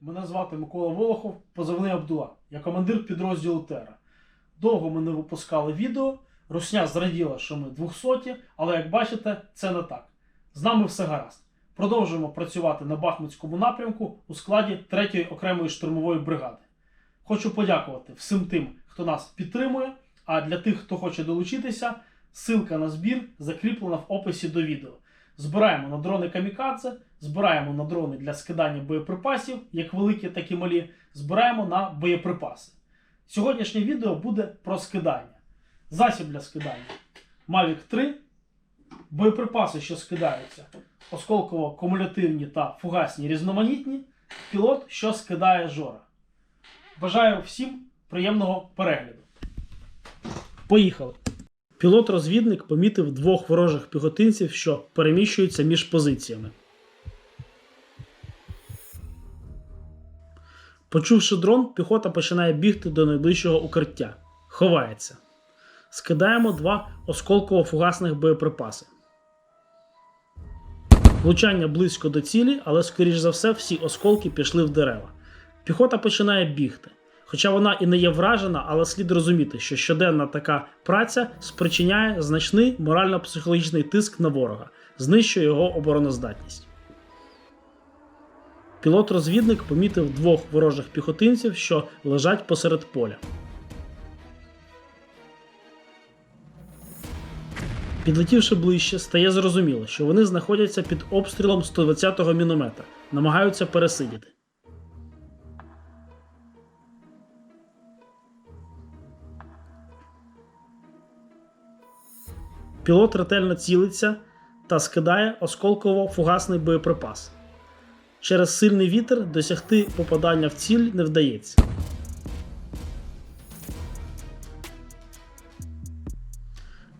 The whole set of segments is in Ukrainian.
Мене звати Микола Волохов, позивний Абдула. Я командир підрозділу Тера. Довго ми не випускали відео. Русня зраділа, що ми 200, але як бачите, це не так. З нами все гаразд. Продовжуємо працювати на Бахмутському напрямку у складі 3-ї окремої штурмової бригади. Хочу подякувати всім тим, хто нас підтримує. А для тих, хто хоче долучитися, ссылка на збір закріплена в описі до відео. Збираємо на дрони камікадзе, збираємо на дрони для скидання боєприпасів, як великі, так і малі. Збираємо на боєприпаси. Сьогоднішнє відео буде про скидання. Засіб для скидання. Mavic 3, боєприпаси, що скидаються, осколково-кумулятивні та фугасні різноманітні, пілот, що скидає жора. Бажаю всім приємного перегляду. Поїхали. Пілот-розвідник помітив двох ворожих піхотинців, що переміщуються між позиціями. Почувши дрон, піхота починає бігти до найближчого укриття. Ховається. Скидаємо два осколково-фугасних боєприпаси. Влучання близько до цілі, але, скоріш за все, всі осколки пішли в дерева. Піхота починає бігти. Хоча вона і не є вражена, але слід розуміти, що щоденна така праця спричиняє значний морально-психологічний тиск на ворога, знищує його обороноздатність. Пілот-розвідник помітив двох ворожих піхотинців, що лежать посеред поля. Підлетівши ближче, стає зрозуміло, що вони знаходяться під обстрілом 120-го міномета, намагаються пересидіти. Пілот ретельно цілиться та скидає осколково-фугасний боєприпас. Через сильний вітер досягти попадання в ціль не вдається.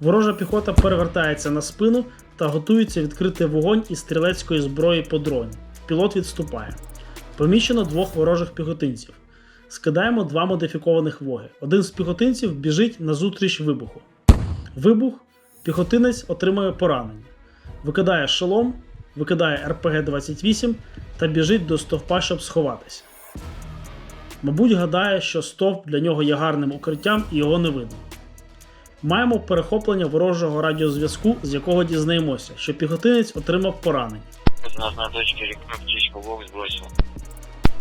Ворожа піхота перевертається на спину та готується відкрити вогонь із стрілецької зброї по дроні. Пілот відступає. Поміщено двох ворожих піхотинців. Скидаємо два модифікованих воги. Один з піхотинців біжить назустріч вибуху. Вибух, піхотинець отримує поранення. Викидає шолом, викидає РПГ-28 та біжить до стовпа, щоб сховатися. Мабуть, гадає, що стовп для нього є гарним укриттям і його не видно. Маємо перехоплення ворожого радіозв'язку, з якого дізнаємося, що піхотинець отримав поранення. Нас на точке река птичку Бог сбросил.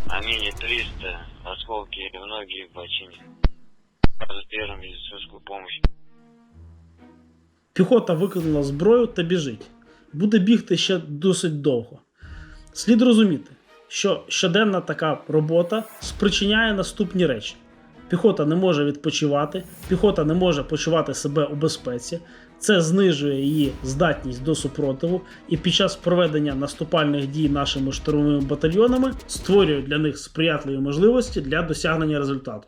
А мини 300, осколки в ноги в бочине. Сразу первым медицинскую. Піхота викинула зброю та біжить. Буде бігти ще досить довго. Слід розуміти, що щоденна така робота спричиняє наступні речі: піхота не може відпочивати, піхота не може почувати себе у безпеці. Це знижує її здатність до супротиву, і під час проведення наступальних дій нашими штурмовими батальйонами створює для них сприятливі можливості для досягнення результату.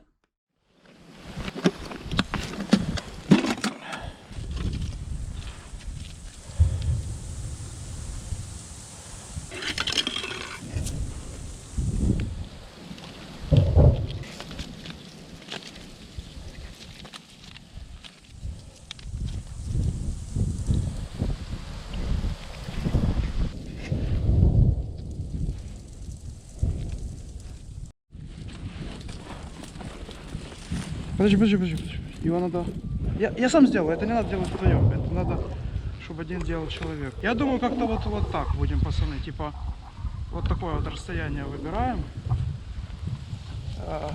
Подожди, подожди, подожди, подожди. Его надо... Я, я сам сделаю, это не надо делать вдвоем. Это надо, чтобы один делал человек. Я думаю, как-то вот, вот так будем, пацаны. Типа, вот такое вот расстояние выбираем. а,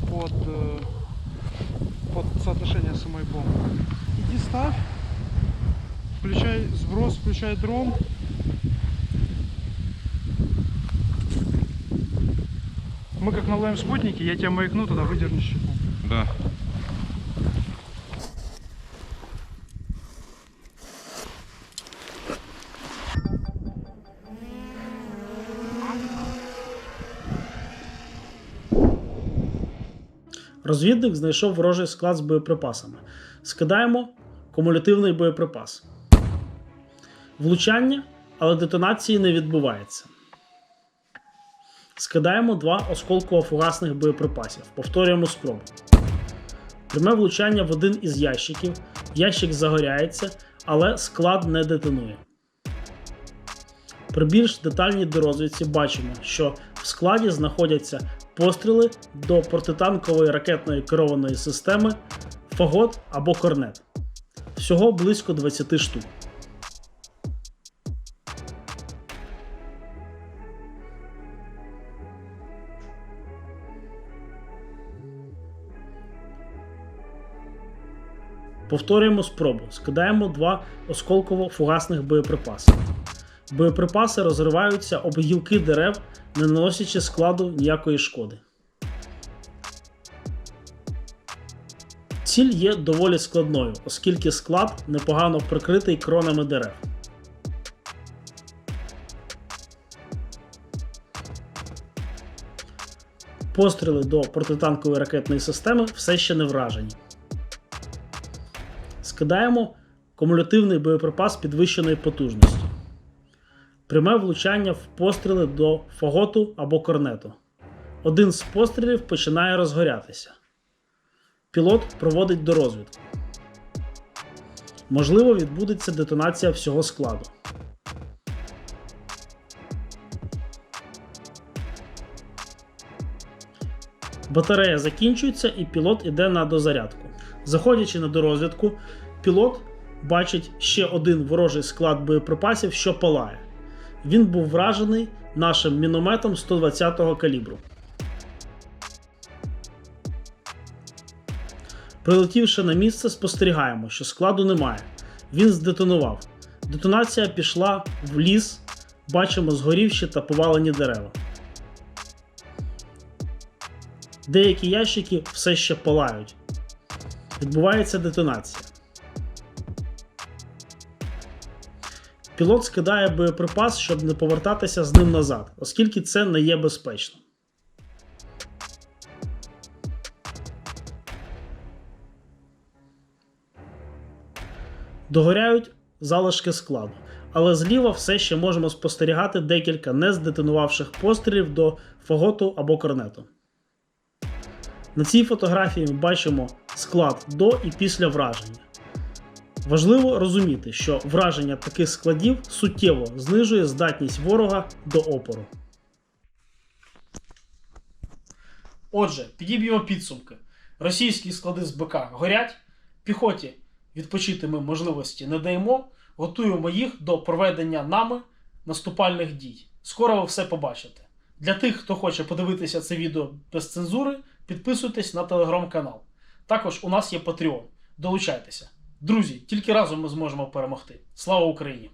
Под, э, под соотношение самой бомбы. Иди ставь. Включай сброс, включай дрон. Мы как наловим спутники, я тебя маякну, тогда выдернешь щиту. Да. Розвідник знайшов ворожий склад з боєприпасами. Скидаємо кумулятивний боєприпас. Влучання, але детонації не відбувається. Скидаємо два осколково-фугасних боєприпасів. Повторюємо спробу. Пряме влучання в один із ящиків. Ящик загоряється, але склад не детонує. При більш детальній дорозвідці бачимо, що В складі знаходяться постріли до протитанкової ракетної керованої системи Фагот або Корнет. Всього близько 20 штук. Повторюємо спробу. Скидаємо два осколково-фугасних боєприпаси. Боєприпаси розриваються об гілки дерев, не наносячи складу ніякої шкоди. Ціль є доволі складною, оскільки склад непогано прикритий кронами дерев. Постріли до протитанкової ракетної системи все ще не вражені. Скидаємо кумулятивний боєприпас підвищеної потужності. Пряме влучання в постріли до фаготу або корнету. Один з пострілів починає розгорятися. Пілот проводить до розвідку. Можливо, відбудеться детонація всього складу. Батарея закінчується і пілот іде на дозарядку. Заходячи на дорозвідку, пілот бачить ще один ворожий склад боєприпасів, що палає. Він був вражений нашим мінометом 120-го калібру. Прилетівши на місце, спостерігаємо, що складу немає. Він здетонував. Детонація пішла в ліс, бачимо згорівші та повалені дерева. Деякі ящики все ще палають. Відбувається детонація. Пілот скидає боєприпас, щоб не повертатися з ним назад, оскільки це не є безпечно. Догоряють залишки складу, але зліва все ще можемо спостерігати декілька нездетонувавших пострілів до фаготу або корнету. На цій фотографії ми бачимо склад до і після враження. Важливо розуміти, що враження таких складів суттєво знижує здатність ворога до опору. Отже, підіб'ємо підсумки. Російські склади з БК горять, піхоті відпочити ми можливості не даємо, готуємо їх до проведення нами наступальних дій. Скоро ви все побачите. Для тих, хто хоче подивитися це відео без цензури, підписуйтесь на телеграм-канал. Також у нас є Patreon. Долучайтеся. Друзі, тільки разом ми зможемо перемогти. Слава Україні!